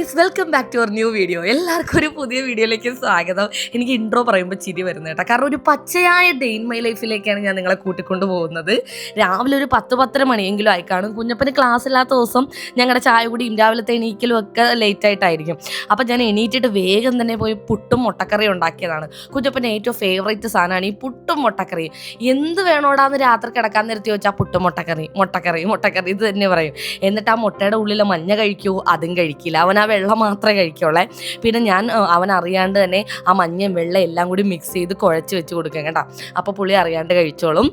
Guys welcome back to our new video എല്ലാവർക്കും ഒരു പുതിയ വീഡിയോയിലേക്ക് സ്വാഗതം. എനിക്ക് ഇൻട്രോ പറയുമ്പോൾ ചിരി വരുന്നത് കേട്ടോ. കാരണം ഒരു പച്ചയായ ഡേ ഇൻ മൈ ലൈഫിലേക്കാണ് ഞാൻ നിങ്ങളെ കൂട്ടിക്കൊണ്ട് പോകുന്നത്. രാവിലെ ഒരു പത്ത് പത്തര മണിയെങ്കിലും ആയി കാണും. കുഞ്ഞപ്പന് ക്ലാസ് ഇല്ലാത്ത ദിവസം ഞങ്ങളുടെ ചായ കുടിയും രാവിലത്തെ എണീക്കലും ഒക്കെ ലേറ്റ് ആയിട്ടായിരിക്കും. അപ്പോൾ ഞാൻ എണീറ്റിട്ട് വേഗം തന്നെ പോയി പുട്ടും മുട്ടക്കറി ഉണ്ടാക്കിയതാണ്. കുഞ്ഞപ്പന്റെ ഏറ്റവും ഫേവറേറ്റ് സാധനമാണ് ഈ പുട്ടും മുട്ടക്കറി. എന്ത് വേണോടാന്ന് രാത്രി കിടക്കാൻ നിർത്തി വെച്ചാൽ പുട്ടും മുട്ടക്കറി മുട്ടക്കറി മുട്ടക്കറി. ഇത് തന്നെ പറയും. എന്നിട്ട് ആ മുട്ടയുടെ ഉള്ളിലെ മഞ്ഞ കഴിക്കൂ അതും കഴിക്കില്ല. അവൻ ആ വെള്ളം മാത്രമേ കഴിക്കുള്ളേ. പിന്നെ ഞാൻ അവൻ അറിയാണ്ട് തന്നെ ആ മഞ്ഞയും വെള്ളം എല്ലാം കൂടി മിക്സ് ചെയ്ത് കുഴച്ച് വെച്ച് കൊടുക്കാം കേട്ടോ. അപ്പോൾ പുളി അറിയാണ്ട് കഴിച്ചോളും.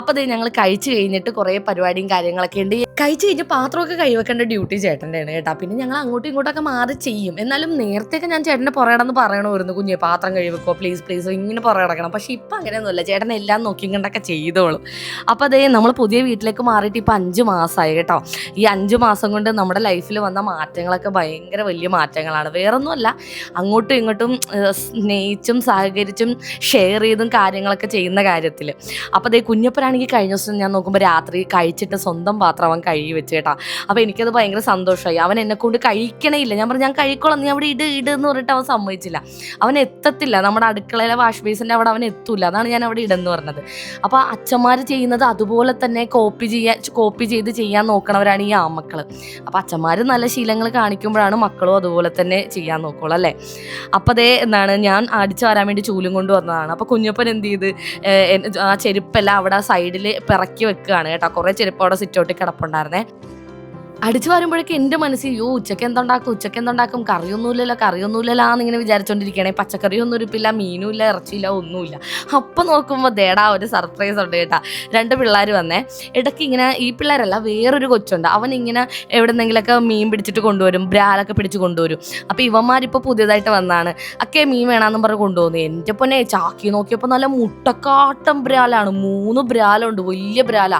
അപ്പോൾ ദേ ഞങ്ങൾ കഴിച്ച് കഴിഞ്ഞിട്ട് കുറേ പരിപാടിയും കാര്യങ്ങളൊക്കെ ഉണ്ട്. കഴിച്ച് കഴിഞ്ഞ് പാത്രമൊക്കെ കൈവെക്കേണ്ട ഡ്യൂട്ടി ചേട്ടന്റെയാണ് കേട്ടോ. പിന്നെ ഞങ്ങൾ അങ്ങോട്ടും ഇങ്ങോട്ടൊക്കെ മാറി ചെയ്യും. എന്നാലും നേരത്തെയൊക്കെ ഞാൻ ചേട്ടന്റെ പുറകിടന്ന് പറയണമായിരുന്നു കുഞ്ഞെ പാത്രം കഴിവെക്കോ പ്ലീസ് പ്ലീസ് ഇങ്ങനെ പുറകെ കിടക്കണം പക്ഷേ ഇപ്പം അങ്ങനെയൊന്നുമില്ല. ചേട്ടൻ എല്ലാം നോക്കി കണ്ടൊക്കെ ചെയ്തോളും. അപ്പോൾ അതേ നമ്മൾ പുതിയ വീട്ടിലേക്ക് മാറിയിട്ട് ഇപ്പം അഞ്ച് മാസമായി കേട്ടോ. ഈ അഞ്ച് മാസം കൊണ്ട് നമ്മുടെ ലൈഫിൽ വന്ന മാറ്റങ്ങളൊക്കെ ഭയങ്കര വലിയ മാറ്റങ്ങളാണ്. വേറൊന്നുമല്ല അങ്ങോട്ടും ഇങ്ങോട്ടും സ്നേഹിച്ചും സഹകരിച്ചും ഷെയർ ചെയ്തും കാര്യങ്ങളൊക്കെ ചെയ്യുന്ന കാര്യത്തിൽ. അപ്പോൾ അതേ കുഞ്ഞപ്പനാണെങ്കിൽ കഴിഞ്ഞ ദിവസം ഞാൻ നോക്കുമ്പോൾ രാത്രി കഴിച്ചിട്ട് സ്വന്തം പാത്രം അവൻ കഴുകി വെച്ച് കേട്ടാ. അപ്പോൾ എനിക്കത് ഭയങ്കര സന്തോഷമായി. അവൻ എന്നെ കൊണ്ട് കഴിക്കണേ ഇല്ല ഞാൻ പറഞ്ഞു ഞാൻ കഴിക്കോളാം. നീ അവിടെ ഇട് ഇട് എന്ന് പറഞ്ഞിട്ട് അവൻ സമ്മതിച്ചില്ല. അവൻ എത്തത്തില്ല. നമ്മുടെ അടുക്കളയിലെ വാഷ് ബേസിന്റെ അവിടെ അവൻ എത്തൂല. അതാണ് ഞാൻ അവിടെ ഇടെന്ന് പറഞ്ഞത്. അപ്പോൾ അച്ഛന്മാർ ചെയ്യുന്നത് അതുപോലെ തന്നെ കോപ്പി ചെയ്യാൻ കോപ്പി ചെയ്ത് ചെയ്യാൻ നോക്കണവരാണ് ഈ ആമക്കൾ അപ്പോൾ അച്ഛന്മാർ നല്ല ശീലങ്ങൾ കാണിക്കുമ്പോഴാണ് മക്കളും അതുപോലെ തന്നെ ചെയ്യാൻ നോക്കുള്ളൂ അല്ലേ? അപ്പോൾ അതേ എന്താണ് ഞാൻ അടിച്ചു വരാൻ വേണ്ടി ചൂലും കൊണ്ട് വന്നതാണ്. അപ്പോൾ കുഞ്ഞപ്പൻ എന്ത് ചെയ്ത് ആ ചെരുപ്പെല്ലാം അവിടെ സൈഡിൽ പിറക്കി വെക്കുകയാണ് കേട്ടോ. കുറേ ചെരുപ്പ് അവിടെ സിറ്റൗട്ടിൽ കിടപ്പുണ്ടായിരുന്നേ അടിച്ചു വരുമ്പോഴേക്കും എന്റെ മനസ്സിൽ യോ ഉച്ചയ്ക്ക് എന്തുണ്ടാക്കും? ഉച്ചയ്ക്ക് എന്തുണ്ടാക്കും? കറിയൊന്നുമില്ലല്ലോ കറിയൊന്നുമില്ലല്ലോ എന്നിങ്ങനെ വിചാരിച്ചോണ്ടിരിക്കണേ പച്ചക്കറിയൊന്നും ഒരുപ്പില്ല മീനും ഇല്ല ഇറച്ചിയില്ല ഒന്നുമില്ല. അപ്പം നോക്കുമ്പോൾ ദേടാ ഒരു സർപ്രൈസ് ഉണ്ട് കേട്ടാ. രണ്ട് പിള്ളേർ വന്നേ. ഇടയ്ക്ക് ഇങ്ങനെ ഈ പിള്ളേരല്ല വേറൊരു കൊച്ചുണ്ട്. അവൻ ഇങ്ങനെ എവിടെന്നെങ്കിലൊക്കെ മീൻ പിടിച്ചിട്ട് കൊണ്ടുവരും ബ്രാലൊക്കെ പിടിച്ച് കൊണ്ടുവരും. അപ്പോൾ ഇവന്മാരിപ്പോൾ പുതിയതായിട്ട് വന്നാണ്. ഒക്കെ മീൻ വേണമെന്നും പറഞ്ഞ് കൊണ്ടുപോകുന്നു എന്റെ പൊന്നെ ചാക്കി നോക്കിയപ്പോൾ നല്ല മുട്ടക്കാട്ടം ബ്രാലാണ്. മൂന്ന് ബ്രാലുണ്ട് വലിയ ബ്രാല.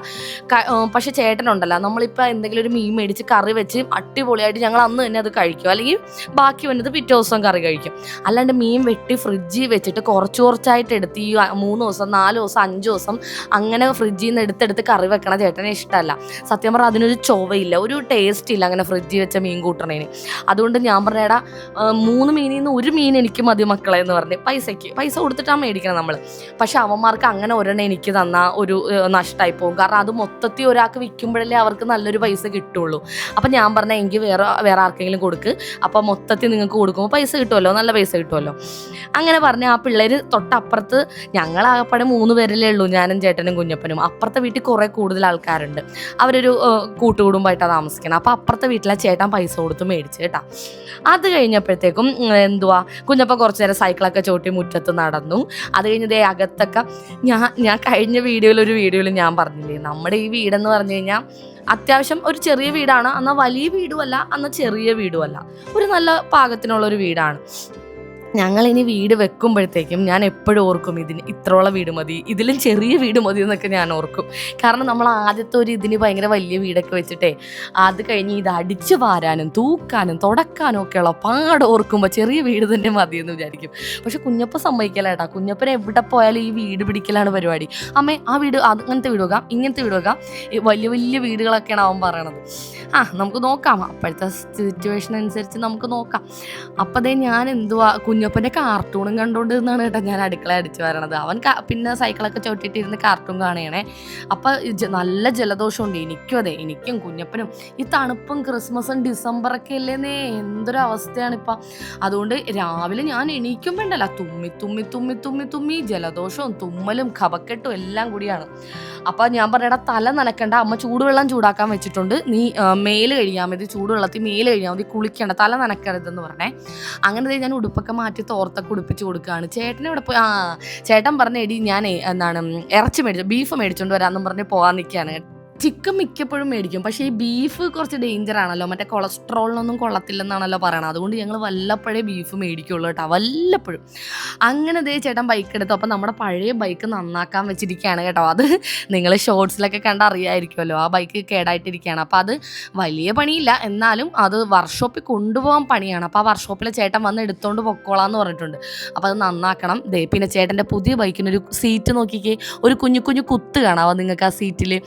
പക്ഷെ ചേട്ടനുണ്ടല്ലോ. നമ്മളിപ്പോൾ എന്തെങ്കിലും ഒരു മീൻ മേടിച്ച് കറി വെച്ച് അടിപൊളിയായിട്ട് ഞങ്ങൾ അന്ന് തന്നെ അത് കഴിക്കും. അല്ലെങ്കിൽ ബാക്കി വന്നത് പിറ്റേ ദിവസം കറി കഴിക്കും. അല്ലാണ്ട് മീൻ വെട്ടി ഫ്രിഡ്ജിൽ വെച്ചിട്ട് കുറച്ച് കുറച്ചായിട്ട് എടുത്ത് ഈ മൂന്ന് ദിവസം നാല് ദിവസം അഞ്ച് ദിവസം അങ്ങനെ ഫ്രിഡ്ജിൽ നിന്ന് എടുത്തെടുത്ത് കറി വെക്കണ ചേട്ടനെ ഇഷ്ടമല്ല. സത്യം പറഞ്ഞാൽ അതിനൊരു ചൊവയില്ല ഒരു ടേസ്റ്റ് ഇല്ല അങ്ങനെ ഫ്രിഡ്ജിൽ വെച്ച മീൻ കൂട്ടണേന്. അതുകൊണ്ട് ഞാൻ പറഞ്ഞേടാ മൂന്ന് മീനിൽ നിന്ന് ഒരു മീൻ എനിക്ക് മതി മക്കളെ എന്ന് പറഞ്ഞ് പൈസയ്ക്ക്. പൈസ കൊടുത്തിട്ടാണ് മേടിക്കണം നമ്മൾ പക്ഷെ അവന്മാർക്ക് അങ്ങനെ ഒരെണ്ണം എനിക്ക് തന്ന ഒരു നഷ്ടമായി പോകും. കാരണം അത് മൊത്തത്തിൽ ഒരാൾക്ക് വിൽക്കുമ്പോഴല്ലേ അവർക്ക് നല്ലൊരു പൈസ കിട്ടുള്ളൂ. അപ്പം ഞാൻ പറഞ്ഞാൽ എനിക്ക് വേറെ വേറെ ആർക്കെങ്കിലും കൊടുക്ക്. അപ്പം മൊത്തത്തിൽ നിങ്ങൾക്ക് കൊടുക്കുമ്പോൾ പൈസ കിട്ടുമല്ലോ നല്ല പൈസ കിട്ടുമല്ലോ അങ്ങനെ പറഞ്ഞ് ആ പിള്ളേർ തൊട്ടപ്പുറത്ത് ഞങ്ങളാകപ്പാടെ മൂന്ന് പേരല്ലേ ഉള്ളൂ ഞാനും ചേട്ടനും കുഞ്ഞപ്പനും. അപ്പുറത്തെ വീട്ടിൽ കുറേ കൂടുതൽ ആൾക്കാരുണ്ട്. അവരൊരു കൂട്ടുകുടുംബമായിട്ടാണ് താമസിക്കുന്നത് അപ്പോൾ അപ്പുറത്തെ വീട്ടിലെ ചേട്ടൻ പൈസ കൊടുത്ത് മേടിച്ച് കേട്ടാ. അത് കഴിഞ്ഞപ്പോഴത്തേക്കും എന്തുവാ കുഞ്ഞപ്പൻ കുറച്ച് നേരം സൈക്കിളൊക്കെ ചോട്ടി മുറ്റത്ത് നടന്നു. അത് കഴിഞ്ഞത് അകത്തൊക്കെ ഞാൻ ഞാൻ കഴിഞ്ഞ വീഡിയോയിൽ ഒരു വീഡിയോയിൽ ഞാൻ പറഞ്ഞില്ലേ നമ്മുടെ ഈ വീടെന്ന് പറഞ്ഞു കഴിഞ്ഞാൽ അത്യാവശ്യം ഒരു ചെറിയ വീടാണ്. എന്നാൽ വലിയ വീടുമല്ല എന്നാൽ ചെറിയ വീടുമല്ല. ഒരു നല്ല പാകത്തിനുള്ള ഒരു വീടാണ്. ഞങ്ങൾ ഇനി വീട് വെക്കുമ്പോഴത്തേക്കും ഞാൻ എപ്പോഴും ഓർക്കും ഇതിന് ഇത്രയുള്ള വീട് മതി ഇതിലും ചെറിയ വീട് മതി എന്നൊക്കെ ഞാൻ ഓർക്കും. കാരണം നമ്മൾ ആദ്യത്തെ ഒരു ഇതിന് ഭയങ്കര വലിയ വീടൊക്കെ വെച്ചിട്ടേ അത് കഴിഞ്ഞ് ഇത് അടിച്ചു വാരാനും തൂക്കാനും തുടക്കാനും ഒക്കെയുള്ള പാട് ഓർക്കുമ്പോൾ ചെറിയ വീട് തന്നെ മതി എന്ന് വിചാരിക്കും. പക്ഷെ കുഞ്ഞപ്പ സമ്മതിക്കലേട്ടാ കുഞ്ഞപ്പൻ എവിടെ പോയാലും ഈ വീട് പിടിക്കലാണ് പരിപാടി. അമ്മേ ആ വീട് അങ്ങനത്തെ വീട് വെക്കാം ഇങ്ങനത്തെ വീട് വെക്കാം. വലിയ വലിയ വീടുകളൊക്കെയാണ് അവൻ പറയണത്. ആ നമുക്ക് നോക്കാം. അപ്പോഴത്തെ സിറ്റുവേഷൻ അനുസരിച്ച് നമുക്ക് നോക്കാം. അപ്പതേ ഞാൻ എന്തുവാ കുഞ്ഞപ്പന്റെ കാർട്ടൂണും കണ്ടുകൊണ്ട് നിന്നാണ് കേട്ടോ ഞാൻ അടുക്കള അടിച്ചു വരണത്. അവൻ പിന്നെ സൈക്കിളൊക്കെ ചവിട്ടിയിട്ടിരുന്ന് കാർട്ടൂൺ കാണുകയാണേ. അപ്പോൾ നല്ല ജലദോഷമുണ്ട്. എനിക്കും അതെ എനിക്കും കുഞ്ഞപ്പനും. ഈ തണുപ്പും ക്രിസ്മസും ഡിസംബറൊക്കെ അല്ലേന്നേ? എന്തൊരു അവസ്ഥയാണ് ഇപ്പം അതുകൊണ്ട് രാവിലെ ഞാൻ എണീക്കും വേണ്ടല്ല തുമ്മി തുമ്മി തുമ്മി തുമ്മി തുമ്മി ജലദോഷവും തുമ്മലും കപക്കെട്ടും എല്ലാം കൂടിയാണ്. അപ്പോൾ ഞാൻ പറയടാ തല നനക്കണ്ട. അമ്മ ചൂടുവെള്ളം ചൂടാക്കാൻ വെച്ചിട്ടുണ്ട്. നീ മേൽ കഴിയാൻ മതി. ചൂടുവെള്ളത്തിൽ മേൽ കഴിയാൻ മതി. കുളിക്കേണ്ട. തല നനക്കരുതെന്ന് പറഞ്ഞേ. അങ്ങനെ ഞാൻ ഉടുപ്പൊക്കെ മാറ്റി തോർത്തൊക്കെ ഉടുപ്പിച്ച് കൊടുക്കുകയാണ് ചേട്ടനെ ഇവിടെ പോയി ആ ചേട്ടൻ പറഞ്ഞ എടി ഞാൻ എന്താണ് ഇറച്ചി മേടിച്ചു ബീഫ് മേടിച്ചുകൊണ്ട് വരാമെന്നും പറഞ്ഞ് പോകാൻ നിൽക്കുകയാണ് ചിക്കൻ മിക്കപ്പോഴും മേടിക്കും. പക്ഷേ ഈ ബീഫ് കുറച്ച് ഡേഞ്ചർ ആണല്ലോ. മറ്റേ കൊളസ്ട്രോളിനൊന്നും കൊള്ളത്തില്ലെന്നാണല്ലോ പറയണത്. അതുകൊണ്ട് ഞങ്ങൾ വല്ലപ്പോഴേ ബീഫ് മേടിക്കുള്ളൂ കേട്ടോ. വല്ലപ്പോഴും. അങ്ങനെ ദേ ചേട്ടൻ ബൈക്ക് എടുത്തു. അപ്പം നമ്മുടെ പഴയ ബൈക്ക് നന്നാക്കാൻ വെച്ചിരിക്കുകയാണ് കേട്ടോ. അത് നിങ്ങൾ ഷോർട്സിലൊക്കെ കണ്ട് അറിയായിരിക്കുമല്ലോ. ആ ബൈക്ക് കേടായിട്ടിരിക്കുകയാണ്. അപ്പോൾ അത് വലിയ പണിയില്ല. എന്നാലും അത് വർക്ക്ഷോപ്പിൽ കൊണ്ടുപോകാൻ പണിയാണ്. അപ്പോൾ ആ വർക്ക്ഷോപ്പിലെ ചേട്ടൻ വന്ന് എടുത്തോണ്ട് പൊക്കോളാന്ന് പറഞ്ഞിട്ടുണ്ട്. അപ്പോൾ അത് നന്നാക്കണം. ദേ പിന്നെ ചേട്ടന്റെ പുതിയ ബൈക്കിനൊരു സീറ്റ് നോക്കിക്കേ. ഒരു കുഞ്ഞു കുഞ്ഞു കുത്ത് കാണാവോ നിങ്ങൾക്ക് ആ സീറ്റിൽ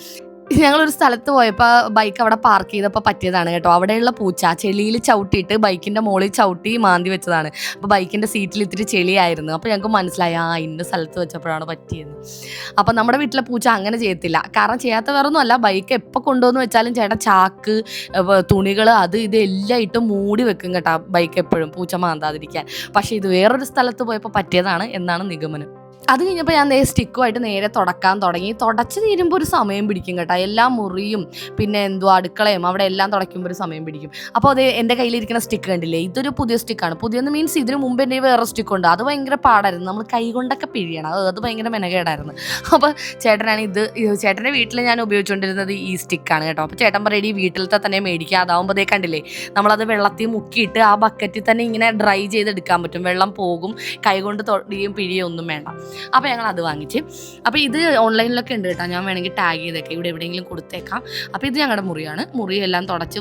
ഞങ്ങളൊരു സ്ഥലത്ത് പോയപ്പോൾ ബൈക്ക് അവിടെ പാർക്ക് ചെയ്തപ്പോൾ പറ്റിയതാണ് കേട്ടോ. അവിടെയുള്ള പൂച്ച ചെളിയിൽ ചവിട്ടിയിട്ട് ബൈക്കിന്റെ മുകളിൽ ചവിട്ടി മാന്തി വെച്ചതാണ്. അപ്പോൾ ബൈക്കിന്റെ സീറ്റിൽ ഇത്തിരി ചെളിയായിരുന്നു. അപ്പോൾ ഞങ്ങൾക്ക് മനസ്സിലായി ആ ഇന്ന സ്ഥലത്ത് വെച്ചപ്പോഴാണ് പറ്റിയത് അപ്പോൾ നമ്മുടെ വീട്ടിലെ പൂച്ച അങ്ങനെ ചെയ്യത്തില്ല. കാരണം ചെയ്യാത്ത വേറൊന്നും അല്ല ബൈക്ക് എപ്പോൾ കൊണ്ടുവന്ന് വെച്ചാലും ചേട്ടൻ ചാക്ക് തുണികൾ അത് ഇത് എല്ലാം ഇട്ട് മൂടി വെക്കും കേട്ടോ ബൈക്ക് എപ്പോഴും പൂച്ച മാന്താതിരിക്കാൻ. പക്ഷേ ഇത് വേറൊരു സ്ഥലത്ത് പോയപ്പോൾ പറ്റിയതാണ് എന്നാണ് നിഗമനം. അത് കഴിഞ്ഞപ്പോൾ ഞാൻ സ്റ്റിക്കുമായിട്ട് നേരെ തുടക്കാൻ തുടങ്ങി. തുടച്ച് തീരുമ്പോൾ ഒരു സമയം പിടിക്കും കേട്ടോ. എല്ലാ മുറിയും പിന്നെ എന്തോ അടുക്കളയും അവിടെ എല്ലാം തുടയ്ക്കുമ്പോൾ ഒരു സമയം പിടിക്കും. അപ്പോൾ അത് എന്റെ കയ്യിലിരിക്കുന്ന സ്റ്റിക്ക് കണ്ടില്ലേ? ഇതൊരു പുതിയ സ്റ്റിക്കാണ്. പുതിയെന്ന് മീൻസ് ഇതിന് മുമ്പ് എന്റെ വേറെ സ്റ്റിക്കുണ്ട് അത് ഭയങ്കര പാടായിരുന്നു. നമ്മൾ കൈ കൊണ്ടൊക്കെ പിഴിയണം. അത് അത് ഭയങ്കര മെനകേടായിരുന്നു. അപ്പോൾ ചേട്ടനാണ് ഇത് ചേട്ടന്റെ വീട്ടിൽ ഞാൻ ഉപയോഗിച്ചുകൊണ്ടിരുന്നത് ഈ സ്റ്റിക്കാണ് കേട്ടോ. അപ്പോൾ ചേട്ടൻ പറയും ഈ വീട്ടിലത്തെ തന്നെ മേടിക്കുക അതാവുമ്പോൾ ദേ കണ്ടില്ലേ? നമ്മളത് വെള്ളത്തിൽ മുക്കിയിട്ട് ആ ബക്കറ്റിൽ തന്നെ ഇങ്ങനെ ഡ്രൈ ചെയ്തെടുക്കാൻ പറ്റും. വെള്ളം പോകും. കൈ കൊണ്ട് തൊടിയും പിഴിയും ഒന്നും വേണ്ട. അപ്പോൾ ഞങ്ങൾ അത് വാങ്ങിച്ച്. അപ്പോൾ ഇത് ഓൺലൈനിലൊക്കെ ഉണ്ട് കേട്ടോ. ഞാൻ വേണമെങ്കിൽ ടാഗ് ചെയ്തേക്കാം. ഇവിടെ എവിടെയെങ്കിലും കൊടുത്തേക്കാം. അപ്പോൾ ഇത് ഞങ്ങളുടെ മുറിയാണ്. മുറിയെല്ലാം തുടച്ച്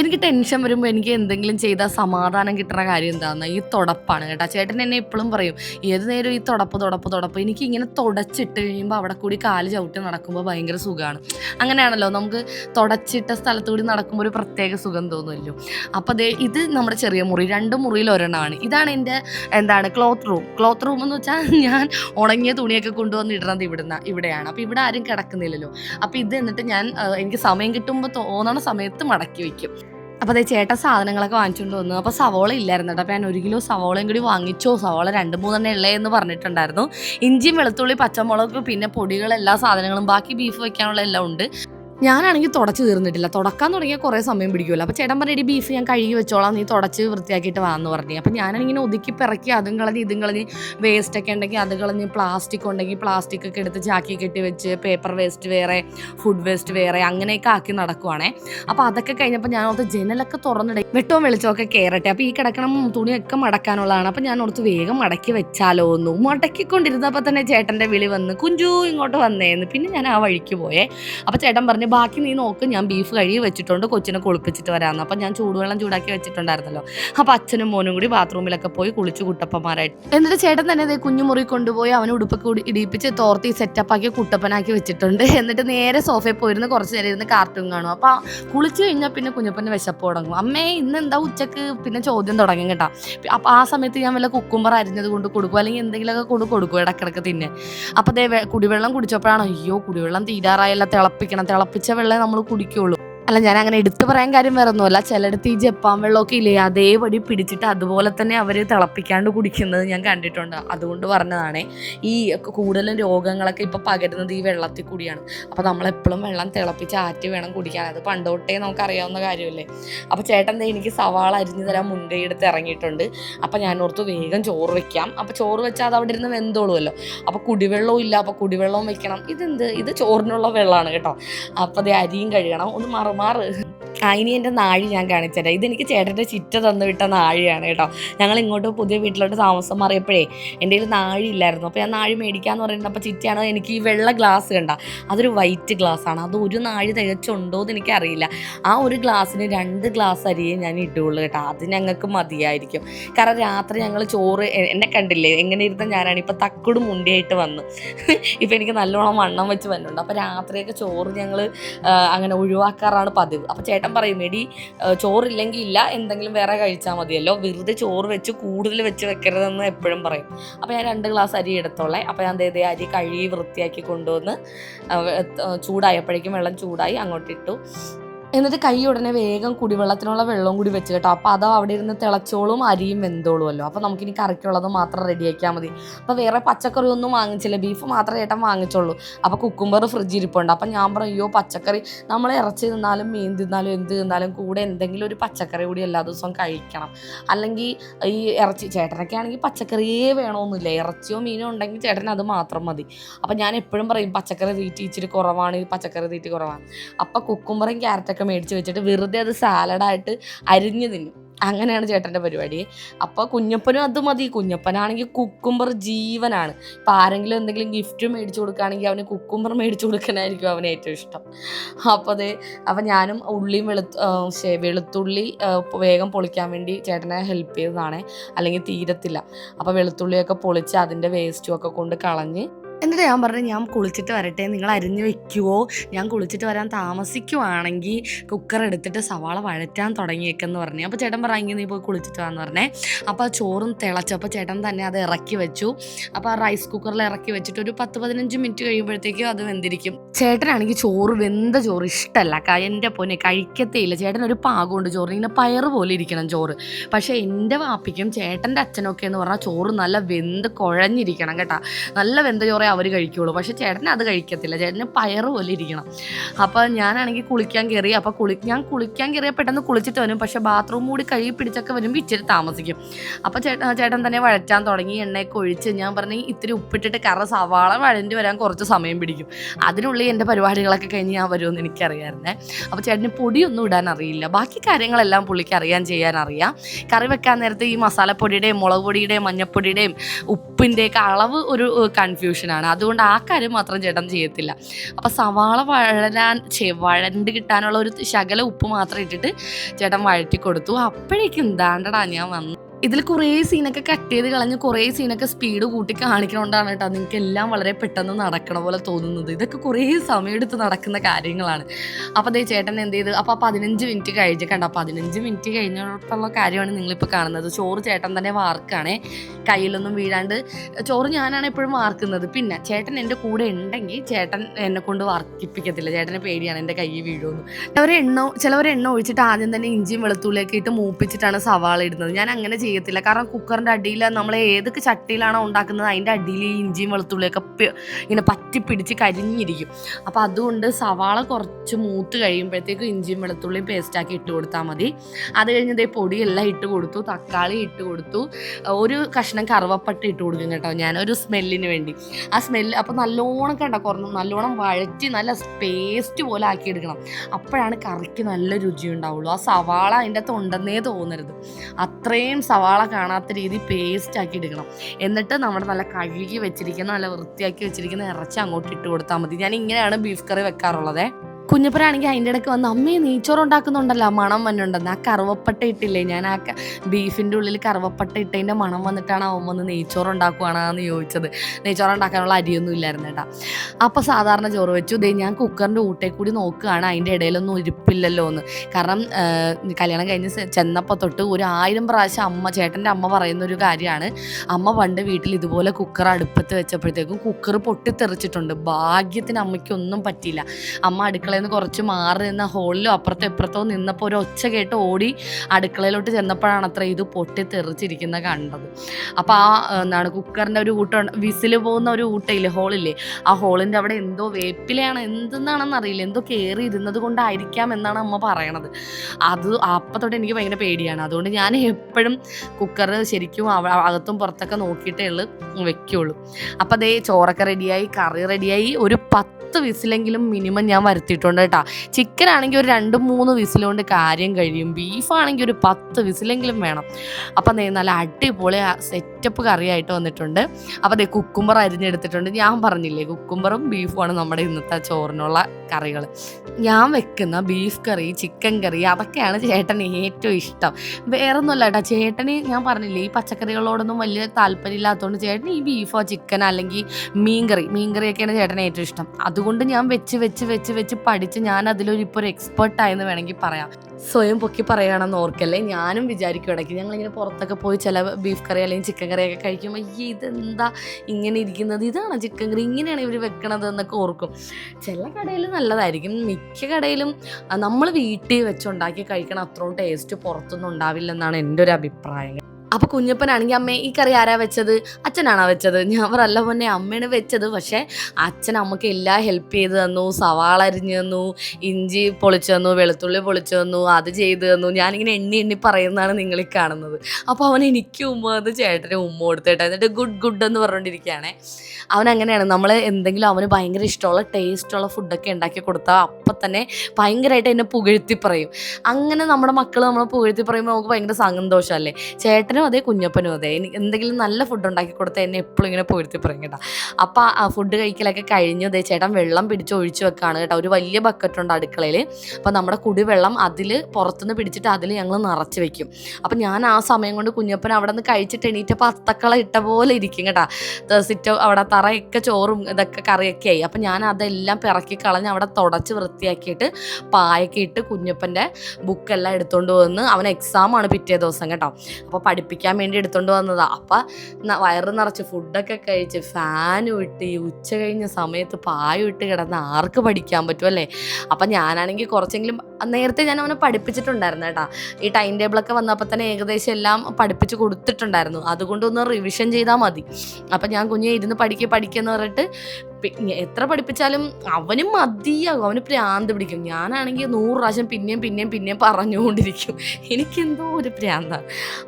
എനിക്ക് ടെൻഷൻ വരുമ്പോൾ എനിക്ക് എന്തെങ്കിലും ചെയ്താൽ സമാധാനം കിട്ടുന്ന കാര്യം എന്താണെന്ന് ഈ തുടപ്പാണ് കേട്ടോ. ചേട്ടൻ എന്നെ എപ്പോഴും പറയും ഏത് നേരം ഈ തുടപ്പ് തുടപ്പ് തുടപ്പ്? എനിക്ക് ഇങ്ങനെ തുടച്ചിട്ട് കഴിയുമ്പോൾ അവിടെ കൂടി കാൽ ചവിട്ടി നടക്കുമ്പോൾ ഭയങ്കര സുഖമാണ് അങ്ങനെയാണല്ലോ നമുക്ക് തുടച്ചിട്ട സ്ഥലത്ത് കൂടി നടക്കുമ്പോൾ ഒരു പ്രത്യേക സുഖം തോന്നുമല്ലോ അപ്പോൾ ദേ ഇത് നമ്മുടെ ചെറിയ മുറി രണ്ട് മുറിയിൽ ഒരെണ്ണമാണ് ഇതാണ് എന്റെ എന്താണ് ക്ലോത്ത് റൂം ക്ലോത്ത് റൂം എന്ന് വെച്ചാൽ ഞാൻ ഉണങ്ങിയ തുണിയൊക്കെ കൊണ്ടുവന്ന് ഇടുന്നത് ഇവിടുന്ന ഇവിടെയാണ്. അപ്പോൾ ഇവിടെ ആരും കിടക്കുന്നില്ലല്ലോ. അപ്പോൾ ഇത് എന്നിട്ട് ഞാൻ എനിക്ക് സമയം കിട്ടുമ്പോൾ തോന്നണ സമയത്ത് മടക്കി വെക്കും. അപ്പോൾ അതേ ചേട്ടൻ സാധനങ്ങളൊക്കെ വാങ്ങിച്ചുകൊണ്ട് വന്നു. അപ്പോൾ സവോള ഇല്ലായിരുന്നു കേട്ടോ. അപ്പോൾ ഞാൻ ഒരു കിലോ സവോളയും കൂടി വാങ്ങിച്ചോ? സവോള രണ്ട് മൂന്നെണ്ണം ഉള്ളേ എന്ന് പറഞ്ഞിട്ടുണ്ടായിരുന്നു. ഇഞ്ചിയും വെളുത്തുള്ളി പച്ചമുളക് പിന്നെ പൊടികൾ എല്ലാ സാധനങ്ങളും. ബാക്കി ബീഫ് വെക്കാനുള്ള എല്ലാം ഉണ്ട്. ഞാനാണെങ്കിൽ തുടച്ച് തീർന്നിട്ടില്ല. തുടക്കാൻ തുടങ്ങിയാൽ കുറേ സമയം പിടിക്കുമല്ലോ അപ്പോൾ ചേട്ടൻ പറഞ്ഞ ബീഫ് ഞാൻ കഴുകി വെച്ചോളാം. നീ തുടച്ച് വൃത്തിയാക്കിയിട്ട് വാന്ന് പറഞ്ഞു. അപ്പോൾ ഞാനാണിങ്ങനെ ഒതുക്കി പിറക്കി അതും കളഞ്ഞ് ഇതും കളഞ്ഞ് വേസ്റ്റ് ഒക്കെ ഉണ്ടെങ്കിൽ അത് കളഞ്ഞ് പ്ലാസ്റ്റിക് ഉണ്ടെങ്കിൽ പ്ലാസ്റ്റിക് ഒക്കെ എടുത്ത് ചാക്കി കെട്ടി വെച്ച് പേപ്പർ വേസ്റ്റ് വേറെ ഫുഡ് വേസ്റ്റ് വേറെ അങ്ങനെയൊക്കെ ആക്കി നടക്കുവാണേ. അപ്പോൾ അതൊക്കെ കഴിഞ്ഞപ്പോൾ ഞാൻ ഓർത്ത് ജനലൊക്കെ തുറന്നിടും വെട്ടവും വെളിച്ചമൊക്കെ കയറട്ടെ അപ്പോൾ ഈ കിടക്കണം തുണിയൊക്കെ മടക്കാനുള്ളതാണ്. അപ്പോൾ ഞാൻ ഓർത്ത് വേഗം മടക്കി വെച്ചാലോ എന്ന് മടക്കിക്കൊണ്ടിരുന്നപ്പോൾ തന്നെ ചേട്ടന്റെ വിളി വന്ന് കുഞ്ചു ഇങ്ങോട്ട് വന്നേന്ന്. പിന്നെ ഞാൻ ആ വഴിക്ക് പോയേ. അപ്പോൾ ചേട്ടൻ പറഞ്ഞു ബാക്കി നീ നോക്ക് ഞാൻ ബീഫ് കഴുകി വെച്ചിട്ടുണ്ട് കൊച്ചിനെ കുളിപ്പിച്ചിട്ട് വരാമെന്ന് അപ്പം ഞാൻ ചൂടുവെള്ളം ചൂടാക്കി വെച്ചിട്ടുണ്ടായിരുന്നല്ലോ. അപ്പം അച്ഛനും മോനും കൂടി ബാത്റൂമിലൊക്കെ പോയി കുളിച്ച് കുട്ടപ്പന്മാരായിട്ട്. എന്നിട്ട് ചേട്ടൻ തന്നെ ദേ കുഞ്ഞുമുറി കൊണ്ടുപോയി അവന് ഉടുപ്പൊക്കെ കൂടി ഇടിയിപ്പിച്ച് തോർത്തി സെറ്റപ്പാക്കി കുട്ടപ്പനാക്കി വെച്ചിട്ടുണ്ട്. എന്നിട്ട് നേരെ സോഫയിൽ പോയിരുന്ന് കുറച്ച് നേരം ഇരുന്ന് കാർട്ടൂൺ കാണും. അപ്പോൾ കുളിച്ച് കഴിഞ്ഞാൽ പിന്നെ കുഞ്ഞപ്പന് വിശപ്പ് തുടങ്ങും. അമ്മേ ഇന്ന് എന്താ ഉച്ചയ്ക്ക്? പിന്നെ ചോദ്യം തുടങ്ങും കേട്ടോ. അപ്പം ആ സമയത്ത് ഞാൻ വല്ല കുക്കുമ്പർ അരിഞ്ഞത് കൊണ്ട് കൊടുക്കും അല്ലെങ്കിൽ എന്തെങ്കിലുമൊക്കെ കൊണ്ട് കൊടുക്കും ഇടക്കിടക്ക് തിന്നെ അപ്പം ദേ കുടിവെള്ളം കുടിച്ചപ്പോഴാണ് അയ്യോ കുടിവെള്ളം തീരാറായല്ല തിളപ്പിക്കണം തിളപ്പിച്ച വെള്ളം നമ്മൾ കുടിക്കുള്ളൂ. അല്ല ഞാൻ അങ്ങനെ എടുത്തു പറയാൻ കാര്യം വേറെ ഒന്നുമല്ല ചിലയിടത്ത് ഈ ജപ്പാൻ വെള്ളമൊക്കെ ഇല്ലേ അതേപടി പിടിച്ചിട്ട് അതുപോലെ തന്നെ അവർ തിളപ്പിക്കാണ്ട് കുടിക്കുന്നത് ഞാൻ കണ്ടിട്ടുണ്ട്. അതുകൊണ്ട് പറഞ്ഞതാണ് ഈ കൂടുതലും രോഗങ്ങളൊക്കെ ഇപ്പം പകരുന്നത് ഈ വെള്ളത്തിൽ കൂടിയാണ്. അപ്പോൾ നമ്മളെപ്പോഴും വെള്ളം തിളപ്പിച്ച് ആറ്റി വേണം കുടിക്കാൻ. അത് പണ്ടോട്ടേ നമുക്കറിയാവുന്ന കാര്യമല്ലേ? അപ്പോൾ ചേട്ടൻ എനിക്ക് സവാള അരിഞ്ഞു തരാൻ മുൻകൈ എടുത്ത് ഇറങ്ങിയിട്ടുണ്ട്. അപ്പോൾ ഞാൻ ഓർത്ത് വേഗം ചോറ് വെക്കാം. അപ്പോൾ ചോറ് വെച്ചാൽ അത് അവിടെ ഇരുന്ന് വെന്തോളുമല്ലോ. അപ്പോൾ കുടിവെള്ളവും ഇല്ല അപ്പോൾ കുടിവെള്ളവും വെക്കണം. ഇതെന്ത്? ഇത് ചോറിനുള്ള വെള്ളമാണ് കേട്ടോ. അപ്പോൾ അത് അരിയും കഴുകണം. ഒന്ന് മറുമാറ് ആ ഇനി എന്റെ നാഴി ഞാൻ കാണിച്ചുതരാം. ഇതെനിക്ക് ചേട്ടന്റെ ചിറ്റ തന്നു വിട്ട നാഴിയാണ് കേട്ടോ. ഞങ്ങൾ ഇങ്ങോട്ട് പുതിയ വീട്ടിലോട്ട് താമസം മാറിയപ്പോഴേ എന്റെ കയ്യിൽ നാഴി ഇല്ലായിരുന്നു. അപ്പോൾ ഞാൻ നാഴി മേടിക്കാന്ന് പറയുന്നത് അപ്പോൾ ചിറ്റയാണ് എനിക്ക് ഈ വെള്ള ഗ്ലാസ് കണ്ട. അതൊരു വൈറ്റ് ഗ്ലാസ് ആണ് അത് ഒരു നാഴി തികച്ചുണ്ടോ എന്ന് എനിക്കറിയില്ല. ആ ഒരു ഗ്ലാസ്സിന് രണ്ട് ഗ്ലാസ് അരിയേ ഞാൻ ഇടുള്ളൂ കേട്ടോ. അത് ഞങ്ങൾക്ക് മതിയായിരിക്കും. കാരണം രാത്രി ഞങ്ങൾ ചോറ് എന്നെ കണ്ടില്ലേ? എങ്ങനെ ഇരുന്ന ഞാനാണ് ഇപ്പോൾ തക്കുട് മുണ്ടിയായിട്ട് വന്ന്. ഇപ്പം എനിക്ക് നല്ലോണം വണ്ണം വെച്ച് വരുന്നുണ്ട് അപ്പോൾ രാത്രിയൊക്കെ ചോറ് ഞങ്ങൾ അങ്ങനെ ഒഴിവാക്കാറാണ് പതിവ്. അപ്പോൾ ചേട്ടൻ പറയും എടി ചോറില്ലെങ്കിൽ ഇല്ല എന്തെങ്കിലും വേറെ കഴിച്ചാൽ മതിയല്ലോ. വെറുതെ ചോറ് വെച്ച് കൂടുതൽ വെച്ച് വെക്കരുതെന്ന് എപ്പോഴും പറയും. അപ്പോൾ ഞാൻ രണ്ട് ഗ്ലാസ് അരി എടുത്തോളെ. അപ്പോൾ ഞാൻ ദേ അരി കഴുകി വൃത്തിയാക്കി കൊണ്ടുവന്ന് ചൂടായപ്പോഴേക്കും വെള്ളം ചൂടായി അങ്ങോട്ടിട്ടു എന്നിട്ട് കൈ ഉടനെ വേഗം കുടിവെള്ളത്തിനുള്ള വെള്ളവും കൂടി വെച്ച് കേട്ടോ. അപ്പോൾ അത് അവിടെ ഇരുന്ന് തിളച്ചോളും അരിയും വെന്തോളുമല്ലോ. അപ്പോൾ നമുക്കിനി കറിക്കുള്ളത് മാത്രം റെഡിയാക്കിയാൽ മതി. അപ്പോൾ വേറെ പച്ചക്കറി ഒന്നും വാങ്ങിച്ചില്ല. ബീഫ് മാത്രമേ ഏട്ടൻ വാങ്ങിച്ചുള്ളൂ അപ്പോൾ കുക്കുംബർ ഫ്രിഡ്ജിൽ ഇരിപ്പുണ്ട്. അപ്പോൾ ഞാൻ പറഞ്ഞു അയ്യോ പച്ചക്കറി നമ്മൾ ഇറച്ചി തിന്നാലും മീൻ തിന്നാലും എന്ത് തിന്നാലും കൂടെ എന്തെങ്കിലും ഒരു പച്ചക്കറി കൂടി എല്ലാ ദിവസവും കഴിക്കണം. അല്ലെങ്കിൽ ഈ ഇറച്ചി ചേട്ടനൊക്കെ ആണെങ്കിൽ പച്ചക്കറിയേ വേണമെന്നില്ല ഇറച്ചിയോ മീനോ ഉണ്ടെങ്കിൽ ചേട്ടൻ അത് മാത്രം മതി. അപ്പോൾ ഞാൻ എപ്പോഴും പറയും പച്ചക്കറി തീറ്റി ഇച്ചിരി കുറവാണ് പച്ചക്കറി തീറ്റി കുറവാണ്. അപ്പോൾ കുക്കുംബറും ക്യാരറ്റൊക്കെ മേടിച്ച് വെച്ചിട്ട് വെറുതെ അത് സാലഡായിട്ട് അരിഞ്ഞു തിന്നും. അങ്ങനെയാണ് ചേട്ടന്റെ പരിപാടി. അപ്പോൾ കുഞ്ഞപ്പനും അത് മതി. കുഞ്ഞപ്പനാണെങ്കിൽ കുക്കുംബർ ജീവനാണ്. ഇപ്പം ആരെങ്കിലും എന്തെങ്കിലും ഗിഫ്റ്റ് മേടിച്ചു കൊടുക്കുകയാണെങ്കിൽ അവന് കുക്കുംബർ മേടിച്ചു കൊടുക്കാനായിരിക്കും അവന് ഏറ്റവും ഇഷ്ടം. അപ്പോൾ അത് അപ്പം ഞാനും ഉള്ളിയും വെളുത്ത് വെളുത്തുള്ളി വേഗം പൊളിക്കാൻ വേണ്ടി ചേട്ടനെ ഹെൽപ്പ് ചെയ്തതാണ്. അല്ലെങ്കിൽ തീരത്തില്ല. അപ്പോൾ വെളുത്തുള്ളിയൊക്കെ പൊളിച്ച് അതിന്റെ വേസ്റ്റും ഒക്കെ കൊണ്ട് കളഞ്ഞ് എന്നിട്ട് ഞാൻ പറഞ്ഞു ഞാൻ കുളിച്ചിട്ട് വരട്ടെ നിങ്ങൾ അരിഞ്ഞു വെക്കുവോ? ഞാൻ കുളിച്ചിട്ട് വരാൻ താമസിക്കുവാണെങ്കിൽ കുക്കർ എടുത്തിട്ട് സവാള വഴറ്റാൻ തുടങ്ങിയേക്കെന്ന് പറഞ്ഞു. അപ്പോൾ ചേട്ടൻ പറഞ്ഞു നീ പോയി കുളിച്ചിട്ട് വാന്ന് പറഞ്ഞേ. അപ്പോൾ ചോറും തിളച്ചപ്പോൾ ചേട്ടൻ തന്നെ അത് ഇറക്കി വെച്ചു. അപ്പോൾ ആ റൈസ് കുക്കറിൽ ഇറക്കി വെച്ചിട്ട് ഒരു പത്ത് പതിനഞ്ച് മിനിറ്റ് കഴിയുമ്പോഴത്തേക്കും അത് വെന്തിരിക്കും. ചേട്ടനാണെങ്കിൽ ചോറ് വെന്ത ചോറ് ഇഷ്ടമല്ല എന്റെ പൊന്നെ കഴിക്കത്തേയില്ല ചേട്ടൻ ഒരു പാകമുണ്ട് ചോറ് ഇങ്ങനെ പയറ് പോലെ ഇരിക്കണം ചോറ്. പക്ഷേ എന്റെ വാപ്പിക്കും ചേട്ടന്റെ അച്ഛനൊക്കെ എന്ന് പറഞ്ഞാൽ ചോറ് നല്ല വെന്ത് കുഴഞ്ഞിരിക്കണം കേട്ടോ. നല്ല വെന്ത ചോറേ അവർ കഴിക്കുള്ളൂ. പക്ഷേ ചേട്ടന് അത് കഴിക്കത്തില്ല. ചേട്ടന് പയറ് പോലെ ഇരിക്കണം. അപ്പോൾ ഞാനാണെങ്കിൽ കുളിക്കാൻ കയറി അപ്പോൾ കുളി ഞാൻ കുളിക്കാൻ കയറിയാൽ പെട്ടെന്ന് കുളിച്ചിട്ട് വരും. പക്ഷേ ബാത്റൂം കൂടി കഴുകി പിടിച്ചൊക്കെ വരുമ്പോൾ ഇച്ചിരി താമസിക്കും. അപ്പോൾ ചേട്ടൻ ചേട്ടൻ തന്നെ വഴറ്റാൻ തുടങ്ങി എണ്ണയൊക്കെ ഒഴിച്ച് ഞാൻ പറഞ്ഞു ഇത്തിരി ഉപ്പിട്ടിട്ട് കറ സവാള വഴഞ്ഞു വരാൻ കുറച്ച് സമയം പിടിക്കും. അതിനുള്ളിൽ എന്റെ പരിപാടികളൊക്കെ കഴിഞ്ഞ് ഞാൻ വരുമെന്ന് എനിക്കറിയാമായിരുന്നേ. അപ്പോൾ ചേട്ടന് പൊടിയൊന്നും ഇടാൻ അറിയില്ല. ബാക്കി കാര്യങ്ങളെല്ലാം പുള്ളിക്ക് അറിയാൻ ചെയ്യാൻ അറിയാം. കറി വെക്കാൻ നേരത്തെ ഈ മസാലപ്പൊടിയുടെയും മുളക് പൊടിയുടെയും മഞ്ഞപ്പൊടിയുടെയും ഉപ്പിന്റെയൊക്കെ അളവ് ഒരു കൺഫ്യൂഷനാണ് അതുകൊണ്ട് ആ കാര്യം മാത്രം ചേട്ടൻ ചെയ്യത്തില്ല. അപ്പോൾ സവാള വഴരാൻ വഴണ്ട് കിട്ടാനുള്ള ഒരു ശകല ഉപ്പ് മാത്രം ഇട്ടിട്ട് ചേട്ടൻ വഴറ്റി കൊടുത്തു. അപ്പോഴേക്കും ദാണ്ടടാ ഞാൻ വന്നു ഇതിൽ കുറേ സീനൊക്കെ കട്ട് ചെയ്ത് കളഞ്ഞ് കുറേ സീനൊക്കെ സ്പീഡ് കൂട്ടി കാണിക്കണോണ്ടാണ് കേട്ടോ നിങ്ങൾക്ക് എല്ലാം വളരെ പെട്ടെന്ന് നടക്കണ പോലെ തോന്നുന്നത്. ഇതൊക്കെ കുറേ സമയമെടുത്ത് നടക്കുന്ന കാര്യങ്ങളാണ്. അപ്പോൾ അതേ ചേട്ടൻ എന്ത് ചെയ്ത് അപ്പോൾ പതിനഞ്ച് മിനിറ്റ് കഴിഞ്ഞ് കണ്ട പതിനഞ്ച് മിനിറ്റ് കഴിഞ്ഞിട്ടുള്ള കാര്യമാണ് നിങ്ങളിപ്പോൾ കാണുന്നത്. ചോറ് ചേട്ടൻ തന്നെ വാർക്കാണേ കയ്യിലൊന്നും വീഴാണ്ട്. ചോറ് ഞാനാണ് എപ്പോഴും വാർക്കുന്നത്. പിന്നെ ചേട്ടൻ എന്റെ കൂടെ ഉണ്ടെങ്കിൽ ചേട്ടൻ എന്നെ കൊണ്ട് വാർക്കിപ്പിക്കത്തില്ല. ചേട്ടന് പേടിയാണ് എന്റെ കൈ വീഴുമെന്ന്. ചിലവരെ എണ്ണ ചിലവരെ എണ്ണ ഒഴിച്ചിട്ട് ആദ്യം തന്നെ ഇഞ്ചിയും വെളുത്തുള്ളിയൊക്കെ ഇട്ട് മൂപ്പിച്ചിട്ടാണ് സവാള ഇടുന്നത്. ഞാൻ അങ്ങനെ ചെയ്യത്തില്ല. കാരണം കുക്കറിന്റെ അടിയിൽ നമ്മൾ ഏതൊക്കെ ചട്ടിയിലാണോ ഉണ്ടാക്കുന്നത് അതിന്റെ അടിയിൽ ഈ ഇഞ്ചിയും വെളുത്തുള്ളിയൊക്കെ ഇങ്ങനെ പറ്റി പിടിച്ച് കരിഞ്ഞിരിക്കും. അപ്പോൾ അതുകൊണ്ട് സവാള കുറച്ച് മൂത്ത് കഴിയുമ്പോഴത്തേക്കും ഇഞ്ചിയും വെളുത്തുള്ളിയും പേസ്റ്റാക്കി ഇട്ട് കൊടുത്താൽ മതി. അത് കഴിഞ്ഞ് ഇതേ പൊടിയെല്ലാം ഇട്ട് കൊടുത്തു തക്കാളി ഇട്ട് കൊടുത്തു. ഒരു കഷ്ണം കറുവപ്പട്ട ഇട്ട് കൊടുക്കും കേട്ടോ ഞാൻ ഒരു സ്മെല്ലിന് വേണ്ടി. ആ സ്മെല്ല് അപ്പോൾ നല്ലോണം കണ്ട കുറഞ്ഞു നല്ലോണം വഴറ്റി നല്ല പേസ്റ്റ് പോലെ ആക്കി എടുക്കണം. അപ്പോഴാണ് കറിക്ക് നല്ല രുചി ഉണ്ടാവുള്ളൂ. ആ സവാള അതിന്റെ അകത്ത് ഉണ്ടെന്നേ തോന്നരുത്. അത്രയും സവാള കാണാത്ത രീതി പേസ്റ്റ് ആക്കി എടുക്കണം. എന്നിട്ട് നമ്മുടെ നല്ല കഴുകി വെച്ചിരിക്കുന്ന നല്ല വൃത്തിയാക്കി വെച്ചിരിക്കുന്ന ഇറച്ചി അങ്ങോട്ട് ഇട്ട് കൊടുത്താൽ മതി. ഞാൻ ഇങ്ങനെയാണ് ബീഫ് കറി വെക്കാറുള്ളത്. കുഞ്ഞപ്പനാണെങ്കിൽ അതിന്റെ ഇടയ്ക്ക് വന്ന് അമ്മയെ നെയ്ച്ചോറ് ഉണ്ടാക്കുന്നുണ്ടല്ലോ മണം വന്നിട്ടുണ്ടെന്ന്. ആ കറുവപ്പട്ട ഇട്ടില്ലേ ഞാൻ ആ ബീഫിന്റെ ഉള്ളിൽ കറുവപ്പട്ട ഇട്ടതിന്റെ മണം വന്നിട്ടാണ് അവൻ വന്ന് നെയ്ച്ചോറ് ഉണ്ടാക്കുവാണെന്ന് ചോദിച്ചത്. നെയ്ച്ചോറ് ഉണ്ടാക്കാനുള്ള അരിയൊന്നും ഇല്ലായിരുന്നു കേട്ടോ. അപ്പോൾ സാധാരണ ചോറ് വെച്ചു. ദേ ഞാൻ കുക്കറിന്റെ ഊട്ടേ കൂടി നോക്കുകയാണ് അതിന്റെ ഇടയിലൊന്നും ഇരിപ്പില്ലല്ലോ എന്ന്. കാരണം കല്യാണം കഴിഞ്ഞ് ചെന്നപ്പോൾ തൊട്ട് ഒരു ആയിരം പ്രാവശ്യം അമ്മ ചേട്ടന്റെ അമ്മ പറയുന്ന ഒരു കാര്യമാണ്. അമ്മ പണ്ട് വീട്ടിൽ ഇതുപോലെ കുക്കർ അടുപ്പത്ത് വെച്ചപ്പോഴത്തേക്കും കുക്കർ പൊട്ടിത്തെറിച്ചിട്ടുണ്ട്. ഭാഗ്യത്തിന് അമ്മയ്ക്കൊന്നും പറ്റിയില്ല. അമ്മ അടുക്കളയിൽ നിന്ന് കുറച്ച് മാറി നിന്ന ഹോളിലോ അപ്പുറത്തോ ഇപ്പുറത്തോ നിന്നപ്പോൾ ഒരു ഒച്ച കേട്ട് ഓടി അടുക്കളയിലോട്ട് ചെന്നപ്പോഴാണ് അത്ര ഇത് പൊട്ടിത്തെറിച്ചിരിക്കുന്ന കണ്ടത്. അപ്പോൾ ആ എന്താണ് കുക്കറിന്റെ ഒരു ഊട്ടം വിസിൽ പോകുന്ന ഒരു ഊട്ടയില്ലേ ഹോളില്ലേ ആ ഹോളിന്റെ അവിടെ എന്തോ വേപ്പിലയാണ് എന്തെന്നാണെന്ന് അറിയില്ല. എന്തോ കയറി ഇരുന്നത് കൊണ്ടായിരിക്കാം എന്നാണ് അമ്മ പറയണത്. അത് അപ്പം തൊട്ട് എനിക്ക് ഭയങ്കര പേടിയാണ്. അതുകൊണ്ട് ഞാൻ എപ്പോഴും കുക്കർ ശരിക്കും അകത്തും പുറത്തൊക്കെ നോക്കിയിട്ടേ ഉള്ളു വെക്കുള്ളൂ. അപ്പം അതേ ചോറൊക്കെ റെഡിയായി കറി റെഡിയായി ഒരു പത്ത് വിസിലെങ്കിലും മിനിമം ഞാൻ വരുത്തിയിട്ടുണ്ട് കേട്ടോ. ചിക്കൻ ആണെങ്കിൽ ഒരു രണ്ട് മൂന്ന് വിസിലുകൊണ്ട് കാര്യം കഴിയും. ബീഫാണെങ്കിൽ ഒരു പത്ത് വിസിലെങ്കിലും വേണം. അപ്പം നല്ല അടിപൊളി സെറ്റപ്പ് കറിയായിട്ട് വന്നിട്ടുണ്ട്. അപ്പോൾ ദേ കുക്കുംബർ അരിഞ്ഞെടുത്തിട്ടുണ്ട് ഞാൻ പറഞ്ഞില്ലേ കുക്കുംബറും ബീഫുമാണ് നമ്മുടെ ഇന്നത്തെ ചോറിനുള്ള കറികൾ ഞാൻ വെക്കുന്ന ബീഫ് കറി ചിക്കൻ കറി അതൊക്കെയാണ് ചേട്ടന് ഏറ്റവും ഇഷ്ടം. വേറെ ഒന്നുമല്ല കേട്ടോ ചേട്ടന് ഞാൻ പറഞ്ഞില്ലേ ഈ പച്ചക്കറികളോടൊന്നും വലിയ താല്പര്യമില്ലാത്തതുകൊണ്ട് ചേട്ടന് ഈ ബീഫോ ചിക്കനോ അല്ലെങ്കിൽ മീൻ കറി മീൻകറി മീൻകറിയൊക്കെയാണ് ചേട്ടന് ഏറ്റവും ഇഷ്ടം. അതുകൊണ്ട് ഞാൻ വെച്ച് വെച്ച് വെച്ച് വെച്ച് പഠിച്ച് ഞാൻ അതിലൊരു ഇപ്പോൾ ഒരു എക്സ്പേർട്ട് ആയെന്ന് വേണമെങ്കിൽ പറയാം. സ്വയം പൊക്കി പറയുകയാണെന്ന് ഓർക്കല്ലേ? ഞാനും വിചാരിക്കും ഇടയ്ക്ക് ഞങ്ങളിങ്ങനെ പുറത്തൊക്കെ പോയി ചില ബീഫ് കറി അല്ലെങ്കിൽ ചിക്കൻ കറിയൊക്കെ കഴിക്കുമ്പോൾ ഈ ഇതെന്താ ഇങ്ങനെ ഇരിക്കുന്നത്? ഇതാണ് ചിക്കൻ കറി ഇങ്ങനെയാണ് ഇവർ വെക്കണത് എന്നൊക്കെ ഓർക്കും. ചില കടയിൽ നല്ലതായിരിക്കും. മിക്ക കടയിലും നമ്മൾ വീട്ടിൽ വെച്ചുണ്ടാക്കി കഴിക്കണം അത്രയും ടേസ്റ്റ് പുറത്തൊന്നും ഉണ്ടാവില്ലെന്നാണ് എന്റെ ഒരു അഭിപ്രായം. അപ്പൊ കുഞ്ഞപ്പനാണെങ്കിൽ അമ്മ ഈ കറി ആരാ വെച്ചത്? അച്ഛനാണോ വെച്ചത്? ഞാൻ പറല്ല മുന്നേ അമ്മയാണ് വെച്ചത്. പക്ഷെ അച്ഛൻ അമ്മയ്ക്ക് എല്ലാം ഹെൽപ്പ് ചെയ്ത് തന്നു സവാള അരിഞ്ഞു തന്നു ഇഞ്ചി പൊളിച്ചു തന്നു വെളുത്തുള്ളി പൊളിച്ചു തന്നു അത് ചെയ്തു തന്നു. ഞാനിങ്ങനെ എണ്ണി എണ്ണി പറയുന്നതാണ് നിങ്ങൾ കാണുന്നത്. അപ്പോൾ അവൻ എനിക്ക് ഉമ്മ അത് ചേട്ടന് ഉമ്മ കൊടുത്തേട്ടെ എന്നിട്ട് ഗുഡ് ഗുഡ് എന്ന് പറഞ്ഞുകൊണ്ടിരിക്കുകയാണേ അവൻ അങ്ങനെയാണ്. നമ്മൾ എന്തെങ്കിലും അവന് ഭയങ്കര ഇഷ്ടമുള്ള ടേസ്റ്റുള്ള ഫുഡൊക്കെ ഉണ്ടാക്കി കൊടുത്താൽ അപ്പം തന്നെ ഭയങ്കരമായിട്ട് എന്നെ പുകഴ്ത്തി പറയും. അങ്ങനെ നമ്മുടെ മക്കൾ നമ്മളെ പുകഴ്ത്തി പറയുമ്പോൾ നമുക്ക് ഭയങ്കര സന്തോഷമല്ലേ ചേട്ടനും ചേട്ടനും അതേ കുഞ്ഞപ്പനും അതെ. എനിക്ക് എന്തെങ്കിലും നല്ല ഫുഡ് ഉണ്ടാക്കി കൊടുത്താൽ എന്നെ എപ്പോഴും ഇങ്ങനെ പൊരുത്തി പറയും കേട്ടോ. അപ്പം ആ ഫുഡ് കഴിക്കലൊക്കെ കഴിഞ്ഞു. ദേ ചേട്ടൻ വെള്ളം പിടിച്ച് ഒഴിച്ച് വെക്കാണ് കേട്ടോ. ഒരു വലിയ ബക്കറ്റ് ഉണ്ട് അടുക്കളയിൽ അപ്പം നമ്മുടെ കുടിവെള്ളം അതിൽ പുറത്തുനിന്ന് പിടിച്ചിട്ട് അതിൽ ഞങ്ങൾ നിറച്ച് വെക്കും. അപ്പം ഞാൻ ആ സമയം കൊണ്ട് കുഞ്ഞപ്പൻ അവിടെ നിന്ന് കഴിച്ചിട്ട് എണീറ്റപ്പോൾ അത്തക്കള ഇട്ട പോലെ ഇരിക്കും കേട്ടോ. സിറ്റ് അവിടെ തറയൊക്കെ ചോറും ഇതൊക്കെ കറിയൊക്കെ ആയി. അപ്പം ഞാൻ അതെല്ലാം പിറക്കി കളഞ്ഞ് അവിടെ തുടച്ച് വൃത്തിയാക്കിയിട്ട് പായൊക്കെ ഇട്ട് കുഞ്ഞപ്പന്റെ ബുക്കെല്ലാം എടുത്തുകൊണ്ട് വന്ന് അവൻ എക്സാമാണ് പിറ്റേ ദിവസം കേട്ടോ. അപ്പോൾ പഠിപ്പിക്കാൻ വേണ്ടി എടുത്തുകൊണ്ട് വന്നതാ. അപ്പം വയറ് നിറച്ച് ഫുഡൊക്കെ കഴിച്ച് ഫാനും ഇട്ട് ഈ ഉച്ച കഴിഞ്ഞ സമയത്ത് പായും ഇട്ട് കിടന്ന് ആർക്ക് പഠിക്കാൻ പറ്റും അല്ലേ? അപ്പം ഞാനാണെങ്കിൽ കുറച്ചെങ്കിലും നേരത്തെ ഞാൻ അവനെ പഠിപ്പിച്ചിട്ടുണ്ടായിരുന്നു കേട്ടോ. ഈ ടൈം ടേബിളൊക്കെ വന്നപ്പോൾ തന്നെ ഏകദേശം എല്ലാം പഠിപ്പിച്ച് കൊടുത്തിട്ടുണ്ടായിരുന്നു. അതുകൊണ്ടൊന്ന് റിവിഷൻ ചെയ്താൽ മതി. അപ്പം ഞാൻ കുഞ്ഞെ ഇരുന്ന് പഠിക്കുക പഠിക്കുക എന്ന് പറഞ്ഞിട്ട് എത്ര പഠിപ്പിച്ചാലും അവനും മതിയാകും. അവന് പ്രാന്ത് പിടിക്കും. ഞാനാണെങ്കിൽ നൂറ് പ്രാവശ്യം പിന്നെയും പിന്നെയും പിന്നെയും പറഞ്ഞുകൊണ്ടിരിക്കും. എനിക്കെന്തോ ഒരു പ്രാന്താണ്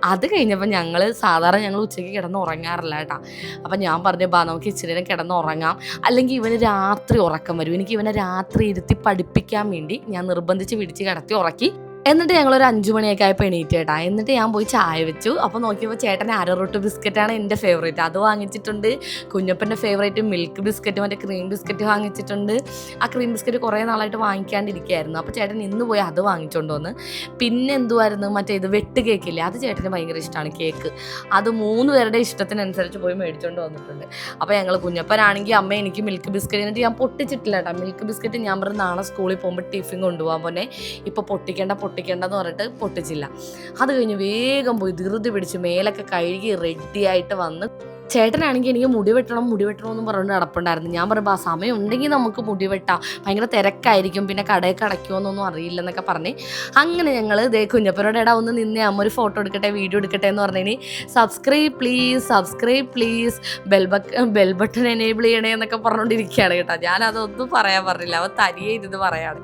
അത് കഴിഞ്ഞപ്പോൾ ഞങ്ങൾ സാധാരണ ഞങ്ങൾ ഉച്ചയ്ക്ക് കിടന്ന് ഉറങ്ങാറില്ല കേട്ടോ. അപ്പം ഞാൻ പറഞ്ഞു ബാ നമുക്ക് ഇച്ചിരി നേരം കിടന്ന് ഉറങ്ങാം. അല്ലെങ്കിൽ ഇവന് രാത്രി ഉറക്കം വരും. എനിക്ക് ഇവനെ രാത്രി ഇരുത്തി പഠിപ്പിക്കാൻ വേണ്ടി ഞാൻ നിർബന്ധിച്ച് പിടിച്ച് കിടത്തി ഉറക്കി എന്നിട്ട് ഞങ്ങൾ ഒരു അഞ്ചു മണിയൊക്കെ ആയപ്പോൾ എണീറ്റ് എന്നിട്ട് ഞാൻ പോയി ചായ വെച്ചു. അപ്പോൾ നോക്കിയപ്പോൾ ചേട്ടൻ അരറൊട്ട് ബിസ്ക്കറ്റാണ് എന്റെ ഫേവറേറ്റ് അത് വാങ്ങിച്ചിട്ടുണ്ട്. കുഞ്ഞപ്പന്റെ ഫേവറേറ്റ് മിൽക്ക് ബിസ്ക്കറ്റ് മറ്റേ ക്രീം ബിസ്ക്കറ്റ് വാങ്ങിച്ചിട്ടുണ്ട്. ആ ക്രീം ബിസ്ക്കറ്റ് കുറേ നാളായിട്ട് വാങ്ങിക്കാണ്ടിരിക്കുകയായിരുന്നു അപ്പോൾ ചേട്ടൻ ഇന്ന് പോയി അത് വാങ്ങിച്ചുകൊണ്ട് വന്ന്. പിന്നെ എന്തുമായിരുന്നു മറ്റേ ഇത് വെട്ട് കേക്കില്ലേ അത് ചേട്ടന് ഭയങ്കര ഇഷ്ടമാണ് കേക്ക് അത് മൂന്ന് പേരുടെ ഇഷ്ടത്തിനനുസരിച്ച് പോയി മേടിച്ചുകൊണ്ട് വന്നിട്ടുണ്ട്. അപ്പോൾ ഞങ്ങൾ കുഞ്ഞപ്പനാണെങ്കിൽ അമ്മ എനിക്ക് മിൽക്ക് ബിസ്ക്കറ്റ് എന്നിട്ട് ഞാൻ പൊട്ടിച്ചിട്ടില്ല കേട്ടോ. മിൽക്ക് ബിസ്ക്കറ്റ് ഞാൻ പറഞ്ഞു നാളെ സ്കൂളിൽ പോകുമ്പോൾ ടിഫിൻ കൊണ്ടുപോകാൻ പോലെ ഇപ്പോൾ പൊട്ടിക്കേണ്ട പൊട്ടിക്കേണ്ടെന്ന് പറഞ്ഞിട്ട് പൊട്ടിച്ചില്ല. അത് കഴിഞ്ഞ് വേഗം പോയി ധൃതി പിടിച്ച് മേലൊക്കെ കഴുകി റെഡിയായിട്ട് വന്ന് ചേട്ടനാണെങ്കിൽ എനിക്ക് മുടി വെട്ടണം മുടി വെട്ടണം എന്ന് പറഞ്ഞുകൊണ്ട് നടപ്പുണ്ടായിരുന്നു. ഞാൻ പറയുമ്പോൾ ആ സമയം ഉണ്ടെങ്കിൽ നമുക്ക് മുടി വെട്ടാം. ഭയങ്കര തിരക്കായിരിക്കും. പിന്നെ കടയൊക്കെ അടയ്ക്കുമോന്നൊന്നും അറിയില്ല എന്നൊക്കെ പറഞ്ഞ് അങ്ങനെ ഞങ്ങൾ ഇതേ കുഞ്ഞപ്പനോട് ഇടാ ഒന്ന് നിന്നേ അമ്മ ഒരു ഫോട്ടോ എടുക്കട്ടെ വീഡിയോ എടുക്കട്ടെ എന്ന് പറഞ്ഞിനി subscribe please subscribe please bell buck bell button enable ചെയ്യണേ എന്നൊക്കെ പറഞ്ഞുകൊണ്ടിരിക്കുകയാണ് കേട്ടോ. ഞാൻ അതൊന്നും പറയാൻ പറഞ്ഞില്ല. അവൻ തനിയെ ഇരുന്ന് പറയാണ്.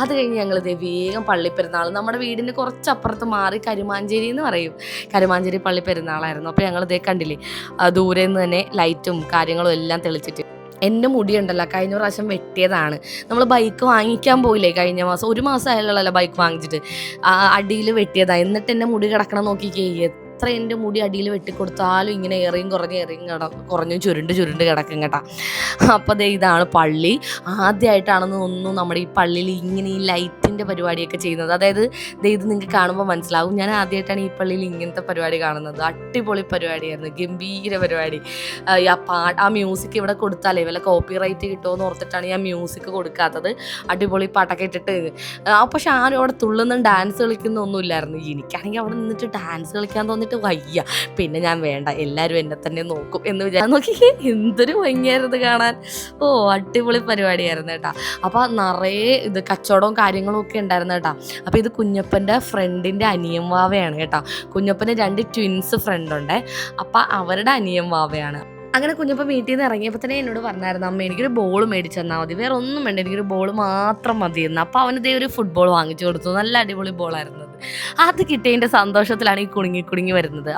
അത് കഴിഞ്ഞ് ഞങ്ങൾ ഇതേ വേഗം പള്ളിപ്പെരുന്നാൾ നമ്മുടെ വീടിന് കുറച്ചപ്പുറത്ത് മാറി കരുമാഞ്ചേരി എന്ന് പറയും. കരുമാഞ്ചേരി പള്ളി പെരുന്നാളായിരുന്നു അപ്പോൾ ഞങ്ങൾ ഇതേ കണ്ടില്ലേ ദൂരെ നിന്ന് തന്നെ ലൈറ്റും കാര്യങ്ങളും എല്ലാം തെളിച്ചിട്ട്. എന്റെ മുടിയുണ്ടല്ലോ കഴിഞ്ഞ പ്രാവശ്യം വെട്ടിയതാണ്. നമ്മൾ ബൈക്ക് വാങ്ങിക്കാൻ പോയില്ലേ കഴിഞ്ഞ മാസം? ഒരു മാസം ആയാലല്ലോ ബൈക്ക് വാങ്ങിച്ചിട്ട്. അടിയിൽ വെട്ടിയതാണ് എന്നിട്ട് എന്റെ മുടി കിടക്കണം നോക്കിക്കേ. എത്ര എന്റെ മുടി അടിയിൽ വെട്ടിക്കൊടുത്താലും ഇങ്ങനെ എറിയും കുറഞ്ഞ് എറിയും കിടക്കും കുറഞ്ഞ് ചുരുണ്ട് ചുരുണ്ട് കിടക്കും കേട്ടോ. അപ്പോൾ ദേ ഇതാണ് പള്ളി. ആദ്യമായിട്ടാണെന്ന് ഒന്നും നമ്മുടെ ഈ പള്ളിയിൽ ഇങ്ങനെ ഈ ലൈറ്റിന്റെ പരിപാടിയൊക്കെ ചെയ്യുന്നത്. അതായത് ദേ ഇത് നിങ്ങൾക്ക് കാണുമ്പോൾ മനസ്സിലാവും. ഞാൻ ആദ്യമായിട്ടാണ് ഈ പള്ളിയിൽ ഇങ്ങനത്തെ പരിപാടി കാണുന്നത്. അടിപൊളി പരിപാടിയായിരുന്നു. ഗംഭീര പരിപാടി. ആ, പാ ആ മ്യൂസിക് ഇവിടെ കൊടുത്താലേ വല്ല കോപ്പി റൈറ്റ് കിട്ടുമെന്ന് ഓർത്തിട്ടാണ് ഞാൻ മ്യൂസിക് കൊടുക്കാത്തത്. അടിപൊളി പാട്ടൊക്കെ ഇട്ടിട്ട്. പക്ഷെ ആരും അവിടെ തുള്ളുന്ന ഡാൻസ് കളിക്കുന്നൊന്നുമില്ലായിരുന്നു. എനിക്കാണെങ്കിൽ അവിടെ നിന്നിട്ട് ഡാൻസ് കളിക്കാൻ തോന്നിട്ട് വയ്യ. പിന്നെ ഞാൻ വേണ്ട എല്ലാവരും എന്നെ തന്നെ നോക്കും എന്ന് വിചാരിച്ചു നോക്കി എന്തൊരു ഭംഗിയായിരുന്നു കാണാൻ. ഓ അടിപൊളി പരിപാടിയായിരുന്നു കേട്ടോ. അപ്പോൾ നിറയെ ഇത് കച്ചവടവും കാര്യങ്ങളും ഒക്കെ ഉണ്ടായിരുന്നു കേട്ടോ. അപ്പോൾ ഇത് കുഞ്ഞപ്പന്റെ ഫ്രണ്ടിന്റെ അനിയൻ വാവയാണ് കേട്ടോ. കുഞ്ഞപ്പന് രണ്ട് ട്വിൻസ് ഫ്രണ്ട് ഉണ്ട്. അപ്പം അവരുടെ അനിയൻ വാവയാണ്. അങ്ങനെ കുഞ്ഞപ്പം വീട്ടിൽ നിന്ന് ഇറങ്ങിയപ്പോൾ തന്നെ എന്നോട് പറഞ്ഞായിരുന്നു അമ്മ എനിക്കൊരു ബോൾ മേടിച്ചു തന്നാൽ മതി. വേറെ ഒന്നും വേണ്ട. എനിക്കൊരു ബോൾ മാത്രം മതിയെന്ന് അപ്പോൾ അവന് ഇതേ ഒരു ഫുട്ബോൾ വാങ്ങിച്ചു കൊടുത്തു. നല്ല അടിപൊളി ബോളായിരുന്നു അത്. കിട്ടിയതിന്റെ സന്തോഷത്തിലാണ് ഈ കുടുങ്ങി കുടുങ്ങി വരുന്നത്.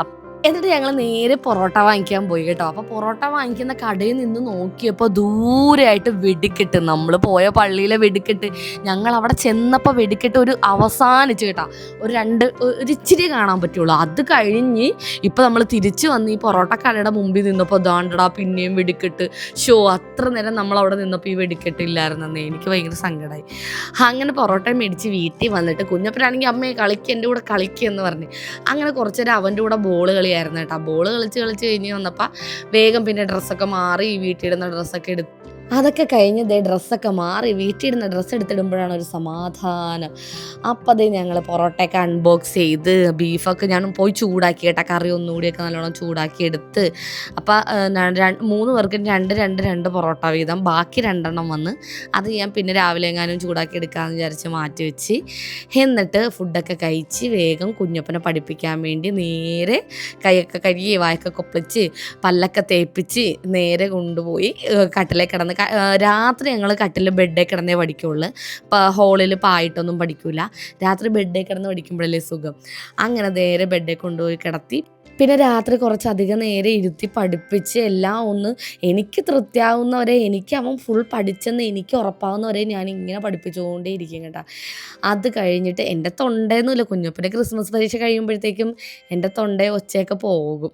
എന്നിട്ട് ഞങ്ങൾ നേരെ പൊറോട്ട വാങ്ങിക്കാൻ പോയി കേട്ടോ. അപ്പോൾ പൊറോട്ട വാങ്ങിക്കുന്ന കടയിൽ നിന്ന് നോക്കിയപ്പോൾ ദൂരെയായിട്ട് വെടിക്കെട്ട്. നമ്മൾ പോയ പള്ളിയിലെ വെടിക്കെട്ട്. ഞങ്ങൾ അവിടെ ചെന്നപ്പോൾ വെടിക്കെട്ട് ഒരു അവസാനിച്ച് കേട്ടോ. ഒരു രണ്ട് ഒരു ഇച്ചിരി കാണാൻ പറ്റുള്ളൂ. അത് കഴിഞ്ഞ് ഇപ്പോൾ നമ്മൾ തിരിച്ചു വന്ന് ഈ പൊറോട്ട കടയുടെ മുമ്പിൽ നിന്നപ്പോൾ ദാണ്ടടാ പിന്നെയും വെടിക്കെട്ട്. ഷോ അത്ര നേരം നമ്മൾ അവിടെ നിന്നപ്പോൾ ഈ വെടിക്കെട്ട് ഇല്ലായിരുന്നെന്ന്. എനിക്ക് ഭയങ്കര സങ്കടമായി അങ്ങനെ പൊറോട്ട മേടിച്ച് വീട്ടിൽ വന്നിട്ട് കുഞ്ഞപ്പനാണെങ്കിൽ അമ്മയെ കളിക്കുക എന്റെ കൂടെ കളിക്കുക എന്ന് പറഞ്ഞ്. അങ്ങനെ കുറച്ചേരം അവന്റെ കൂടെ ബോൾ കളിയായിരുന്നു കേട്ടോ. ബോൾ കളിച്ച് കളിച്ച് കഴിഞ്ഞ് വന്നപ്പോൾ വേഗം പിന്നെ ഡ്രസ്സൊക്കെ മാറി വീട്ടിലിടുന്ന ഡ്രസ്സൊക്കെ എടുത്ത് അതൊക്കെ കഴിഞ്ഞ് ദേ ഡ്രസ്സൊക്കെ മാറി വീട്ടിലിരുന്ന് ഡ്രസ്സ് എടുത്തിടുമ്പോഴാണ് ഒരു സമാധാനം. അപ്പം അതേ ഞങ്ങൾ പൊറോട്ടയൊക്കെ അൺബോക്സ് ചെയ്ത് ബീഫൊക്കെ ഞാൻ പോയി ചൂടാക്കി കേട്ടോ. കറി ഒന്നുകൂടിയൊക്കെ നല്ലോണം ചൂടാക്കി എടുത്ത്. അപ്പം മൂന്ന് പേർക്കും രണ്ട് രണ്ട് രണ്ട് പൊറോട്ട വീതം. ബാക്കി രണ്ടെണ്ണം വന്ന് അത് ഞാൻ പിന്നെ രാവിലെ എങ്ങാനും ചൂടാക്കി എടുക്കാമെന്ന് വിചാരിച്ച് മാറ്റി വെച്ച്. എന്നിട്ട് ഫുഡൊക്കെ കഴിച്ച് വേഗം കുഞ്ഞപ്പനെ പഠിപ്പിക്കാൻ വേണ്ടി നേരെ കൈയൊക്കെ കഴുകി വായൊക്കെ കൊപ്പിച്ച് പല്ലൊക്കെ തേപ്പിച്ച് നേരെ കൊണ്ടുപോയി കട്ടിലേക്ക് കട്ടിലേ കിടന്ന് രാത്രി ഞങ്ങൾ കട്ടിൽ ബെഡിൽ കിടന്നേ പഠിക്കുള്ളൂ. ഹോളിൽ പായിട്ടൊന്നും പഠിക്കൂല. രാത്രി ബെഡിൽ കിടന്ന് പഠിക്കുമ്പോഴല്ലേ സുഖം. അങ്ങനെ നേരെ ബെഡിൽ കൊണ്ടുപോയി കിടത്തി പിന്നെ രാത്രി കുറച്ചധികം നേരെ ഇരുത്തി പഠിപ്പിച്ച് എല്ലാം ഒന്ന് എനിക്ക് തൃപ്തിയാവുന്നവരെ എനിക്ക് അവൻ ഫുൾ പഠിച്ചെന്ന് എനിക്ക് ഉറപ്പാവുന്നവരെ ഞാൻ ഇങ്ങനെ പഠിപ്പിച്ചുകൊണ്ടേ ഇരിക്കും കേട്ടോ. അത് കഴിഞ്ഞിട്ട് എന്റെ തൊണ്ടയൊന്നുമില്ല. കുഞ്ഞപ്പന്റെ ക്രിസ്മസ് പരീക്ഷ കഴിയുമ്പോഴത്തേക്കും എന്റെ തൊണ്ട ഒച്ചയൊക്കെ പോകും.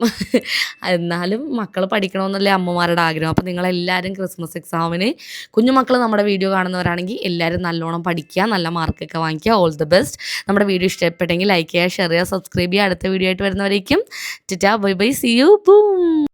എന്നാലും മക്കൾ പഠിക്കണമെന്നല്ലേ അമ്മമാരുടെ ആഗ്രഹം. അപ്പോൾ നിങ്ങളെല്ലാവരും ക്രിസ്മസ് എക്സാമിന് കുഞ്ഞുമക്കൾ നമ്മുടെ വീഡിയോ കാണുന്നവരാണെങ്കിൽ എല്ലാവരും നല്ലോണം പഠിക്കുക നല്ല മാർക്കൊക്കെ വാങ്ങിക്കുക. ഓൾ ദി ബെസ്റ്റ് നമ്മുടെ വീഡിയോ ഇഷ്ടപ്പെട്ടെങ്കിൽ ലൈക്ക് ചെയ്യുക ഷെയർ ചെയ്യുക സബ്സ്ക്രൈബ് ചെയ്യുക. അടുത്ത വീഡിയോ ആയിട്ട് വരുന്നവരേക്കും ടാ bye bye see you boom